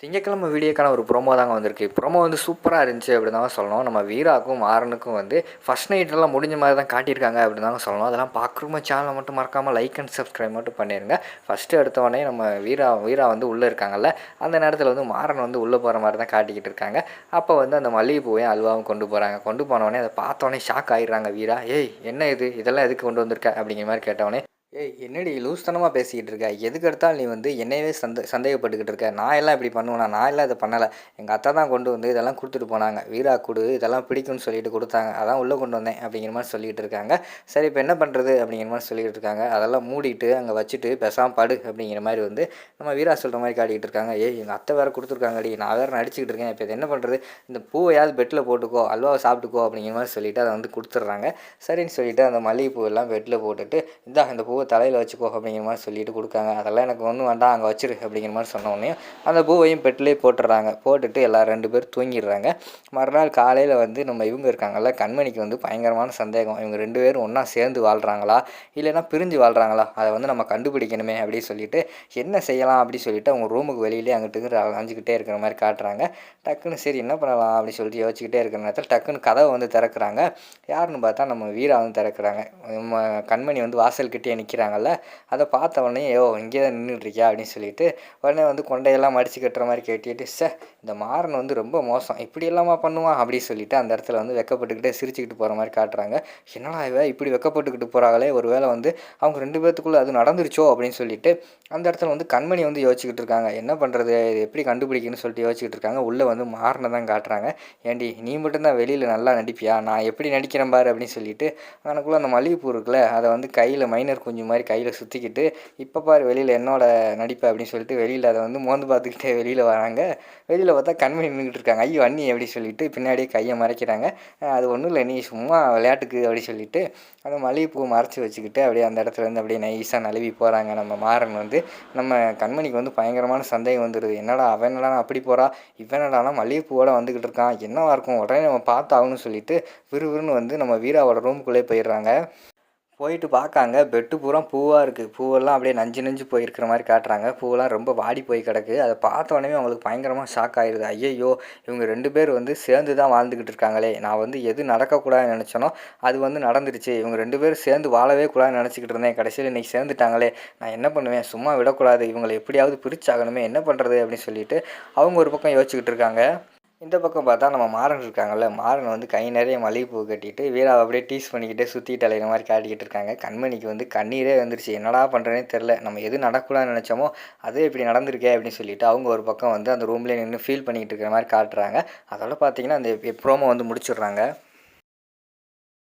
திங்கக்கிழமை வீடியோக்கான ஒரு ப்ரோமோ தாங்க வந்திருக்கு. ப்ரோமோ வந்து சூப்பராக இருந்துச்சு அப்படின்னு தான் சொல்லணும். நம்ம வீராக்கும் ஆரனுக்கும் வந்து ஃபஸ்ட் நைட்டெல்லாம் முடிஞ்ச மாதிரி தான் காட்டியிருக்காங்க அப்படின்னு தாங்க சொல்லணும். அதெல்லாம் பார்க்குறோமோ சேனலை மட்டும் மறக்காமல் லைக் அண்ட் சப்ஸ்கிரைப் மட்டும் பண்ணிடுங்க ஃபஸ்ட்டு எடுத்தவொடனே நம்ம வீரா வீரா வந்து உள்ளே இருக்காங்கல்ல அந்த நேரத்தில் வந்து மாறன் வந்து உள்ளே போகிற மாதிரி தான் காட்டிக்கிட்டு இருக்காங்க. அப்போ வந்து அந்த மல்லிகைப்பூவையும் அல்வாவும் கொண்டு போகிறாங்க கொண்டு போனவொடனே அதை பார்த்தோன்னே ஷாக் ஆகிடுறாங்க வீரா. ஏய் என்ன இது? இதெல்லாம் எதுக்கு கொண்டு வந்திருக்க? அப்படிங்கிற மாதிரி கேட்டவொடனே ஏய் என்னடி லூஸ்தனமாக பேசிக்கிட்டு இருக்க? எதுக்கு எடுத்தாலும் நீ வந்து என்னையவே சந்த சந்தேகப்பட்டுக்கிட்டு இருக்க? நான் எல்லாம் இப்படி பண்ணுவேனா? நான் எல்லாம் இதை பண்ணலை. எங்கள் அத்தை தான் கொண்டு வந்து இதெல்லாம் கொடுத்துட்டு போனாங்க. வீரா கொடு இதெல்லாம் பிடிக்கும்னு சொல்லிட்டு கொடுத்தாங்க. அதான் உள்ளே கொண்டு வந்தேன் அப்படிங்கிற மாதிரி சொல்லிகிட்டு இருக்காங்க. சரி இப்போ என்ன பண்ணுறது அப்படிங்கிற மாதிரி சொல்லிகிட்டு இருக்காங்க. அதெல்லாம் மூடிட்டு அங்கே வச்சுட்டு பெசாம படு அப்படிங்கிற மாதிரி வந்து நம்ம வீரா சொல்கிற மாதிரி காட்டிக்கிட்டு இருக்காங்க. ஏய் எங்கள் அத்தை வேறு கொடுத்துருக்காங்கடி. நான் வேறு நடிச்சுக்கிட்டு இருக்கேன். இப்போ இது என்ன பண்ணுறது இந்த பூவையாவது பெட்டில் போட்டுக்கோ அல்வாவை சாப்பிட்டுக்கோ அப்படிங்கிற மாதிரி சொல்லிவிட்டு அதை வந்து கொடுத்துட்றாங்க. சரின்னு சொல்லிவிட்டு அந்த மல்லிகைப்பூ எல்லாம் பெட்டில் போட்டுட்டு இந்தா இந்த பூவை தலையில் வச்சுக்கோ அப்படிங்கிற மாதிரி சொல்லிட்டு கொடுக்காங்க. அதெல்லாம் எனக்கு ஒன்றும் வேண்டாம் அங்கே வச்சிரு அப்படிங்கிற மாதிரி சொன்னோடனே அந்த பூவையும் பெட்டிலே போட்டுடுறாங்க போட்டுட்டு எல்லா ரெண்டு பேர் தூங்கிடுறாங்க. மறுநாள் காலையில் வந்து நம்ம இவங்க இருக்காங்கல்ல கண்மணிக்கு வந்து பயங்கரமான சந்தேகம். இவங்க ரெண்டு பேரும் ஒன்றா சேர்ந்து வாழ்கிறாங்களா இல்லைன்னா பிரிஞ்சு வாழ்கிறாங்களா அதை வந்து நம்ம கண்டுபிடிக்கணுமே அப்படின்னு சொல்லிட்டு என்ன செய்யலாம் அப்படின்னு சொல்லிட்டு அவங்க ரூமுக்கு வெளியிலே அங்கிட்டு அலைஞ்சிக்கிட்டே இருக்கிற மாதிரி காட்டுறாங்க. டக்குன்னு சரி என்ன பண்ணலாம் அப்படின்னு சொல்லிட்டு யோசிச்சுக்கிட்டே இருக்கிற நேரத்தில் டக்குன்னு கதவை வந்து திறக்கிறாங்க. யாருன்னு பார்த்தா நம்ம வீரா வந்து திறக்கிறாங்க. நம்ம கண்மணி வந்து வாசல்கிட்டே நிற்கிறாங்கல்ல அதை பார்த்த உடனே ஏ இங்கே தான் நின்றுட்டுருக்கியா அப்படின்னு சொல்லிட்டு உடனே வந்து கொண்டையெல்லாம் மடித்து கட்டுற மாதிரி கேட்டுட்டு சே இந்த மாறன் வந்து ரொம்ப மோசம். இப்படி எல்லாமா பண்ணுவான் அப்படின்னு சொல்லிட்டு அந்த இடத்துல வந்து வெக்கப்பட்டுக்கிட்டே சிரிச்சுக்கிட்டு போகிற மாதிரி காட்டுறாங்க. என்னடா இவ இப்படி வெக்கப்பட்டுக்கிட்டு போகிறாங்களே ஒரு வேளை வந்து அவங்க ரெண்டு பேர்த்துக்குள்ளே அது நடந்துருச்சோ? அப்படின்னு சொல்லிட்டு அந்த இடத்துல வந்து கண்மணி வந்து யோசிச்சுக்கிட்டு இருக்காங்க. என்ன பண்ணுறது இது எப்படி கண்டுபிடிக்கணும்னு சொல்லிட்டு யோசிச்சுட்டு இருக்காங்க. உள்ளே வந்து மாறின தான் காட்டுறாங்க. ஏண்டி நீ மட்டும்தான் வெளியில் நல்லா நடிப்பியா? நான் எப்படி நடிக்கிறேன் பாரு? அப்படின்னு சொல்லிட்டு எனக்குள்ளே அந்த மல்லிகைப்பூ இருக்குல்ல அதை வந்து கையில் மைனர் குஞ்சு மாதிரி கையில் சுற்றிக்கிட்டு இப்போ பாரு வெளியில் என்னோட நடிப்பு அப்படின்னு சொல்லிட்டு வெளியில் அதை வந்து மோந்து பார்த்துக்கிட்டே வெளியில் வராங்க. வெளியில் பார்த்தா கண்மணி நின்றுட்டு இருக்காங்க. ஐயோ அண்ணி அப்படி சொல்லிட்டு பின்னாடியே கையை மறைக்கிறாங்க. அது ஒன்றும் இல்லை நீ சும்மா விளையாட்டுக்கு அப்படி சொல்லிட்டு அந்த மல்லிகைப்பூ மறைச்சி வச்சுக்கிட்டு அப்படியே அந்த இடத்துலேருந்து அப்படியே நைஸாக நழுவி போகிறாங்க நம்ம மாறன் வந்து நம்ம கண்மணிக்கு வந்து பயங்கரமான சந்தேகம் வந்துடுது என்னடா அவன் என்னடா அப்படி போகிறா இவனடானா மல்லிகைப்பூவோட வந்துக்கிட்டு இருக்கான். என்னவா இருக்கும்? உடனே நம்ம பார்த்தாகணும்னு சொல்லிட்டு விறுவிறுன்னு வந்து நம்ம வீராவோட ரூமுக்குள்ளே போயிடுறாங்க. போயிட்டு பார்க்காங்க. பெட்டு பூரா பூவாக இருக்குது பூவெல்லாம் அப்படியே நஞ்சு நஞ்சு போயிருக்கிற மாதிரி காட்டுறாங்க. பூவெல்லாம் ரொம்ப வாடி போய் கிடக்கு. அதை பார்த்த உடனே அவங்களுக்கு பயங்கரமாக ஷாக் ஆயிடுது ஐயையோ இவங்க ரெண்டு பேர் வந்து சேர்ந்து தான் வாழ்ந்துக்கிட்டு இருக்காங்களே. நான் வந்து எது நடக்கக்கூடாதுன்னு நினச்சனோ அது வந்து நடந்துருச்சு. இவங்க ரெண்டு பேரும் சேர்ந்து வாழவே கூடாதுன்னு நினச்சிக்கிட்டு இருந்தேன். கடைசியில் இன்றைக்கி சேர்ந்துட்டாங்களே. நான் என்ன பண்ணுவேன்? சும்மா விடக்கூடாது. இவங்களை எப்படியாவது பிரிச்சாகணுமே. என்ன பண்ணுறது அப்படின்னு சொல்லிட்டு அவங்க ஒரு பக்கம் யோசிச்சுக்கிட்டு இருக்காங்க. இந்த பக்கம் பார்த்தா நம்ம மாறன் இருக்காங்கல்ல மாறன் வந்து கை நிறைய மல்லிகைப்பூ கட்டிட்டு வீராவை அப்படியே டீஸ் பண்ணிக்கிட்டே சுற்றிட்டு அலையிற மாதிரி காட்டிக்கிட்டு இருக்காங்க. கண்மணிக்கு வந்து கண்ணீரே வந்துருச்சு. என்னடா பண்ணுறேனே தெரில நம்ம எது நடக்கூடாதுன்னு நினச்சோமோ அதே இப்படி நடந்திருக்கே அப்படின்னு சொல்லிட்டு அவங்க ஒரு பக்கம் வந்து அந்த ரூம்லேயே நின்று ஃபீல் பண்ணிக்கிட்டு இருக்கிற மாதிரி காட்டுறாங்க. அதோட பார்த்தீங்கன்னா அந்த ப்ரோமோ வந்து முடிச்சிடுறாங்க.